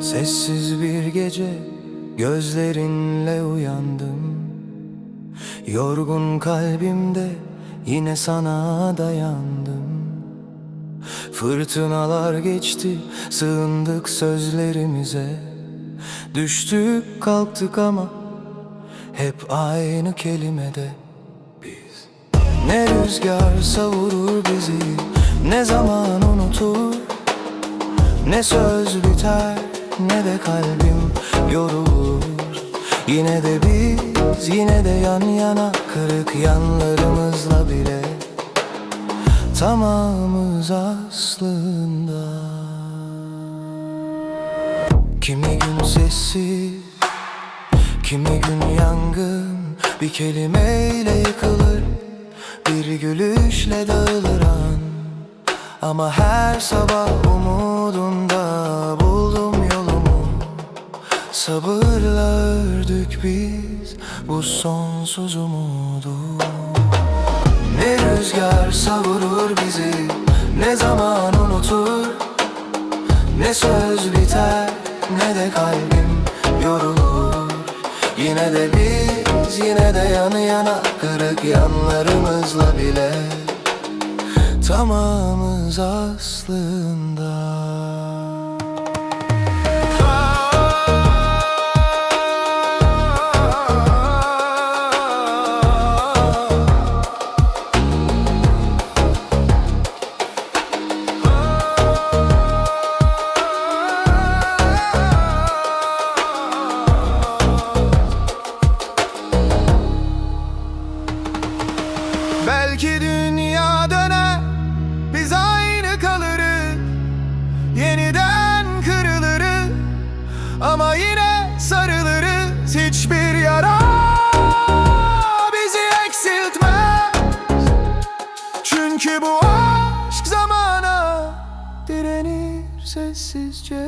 Sessiz bir gece gözlerinle uyandım. Yorgun kalbimde yine sana dayandım. Fırtınalar geçti sığındık sözlerimize. Düştük kalktık ama hep aynı kelimede. Biz Ne rüzgar savurur bizi ne zaman unutur ne söz biter ne de kalbim yorulur. Yine de biz yine de yan yana kırık yanlarımızla bile Tamamız aslında. Kimi gün sessiz Kimi gün yangın Bir kelimeyle yıkılır Bir gülüşle dağılır an. Ama her sabah umudunda Sabırla ördük biz bu sonsuz umudu. Ne rüzgar savurur bizi ne zaman unutur? Ne söz biter ne de kalbim yorulur. Yine de biz yine de yan yana kırık yanlarımızla bile Tamamız aslında Belki dünya döner Biz aynı kalırız. Yeniden kırılırız Ama yine sarılırız. Hiçbir yara Bizi eksiltmez. Çünkü bu aşk zamana Direnir sessizce.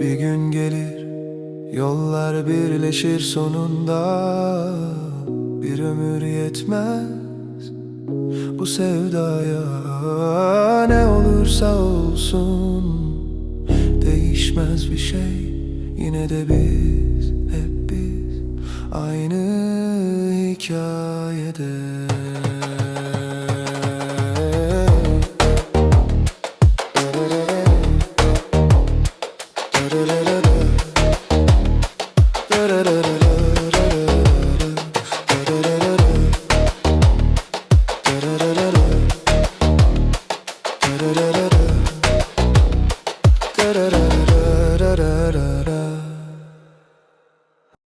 Bir gün gelir Yollar birleşir sonunda Bir ömür yetmez. Bu sevdaya Ne olursa olsun Değişmez bir şey. Yine de biz Hep biz Aynı hikayede. da da da da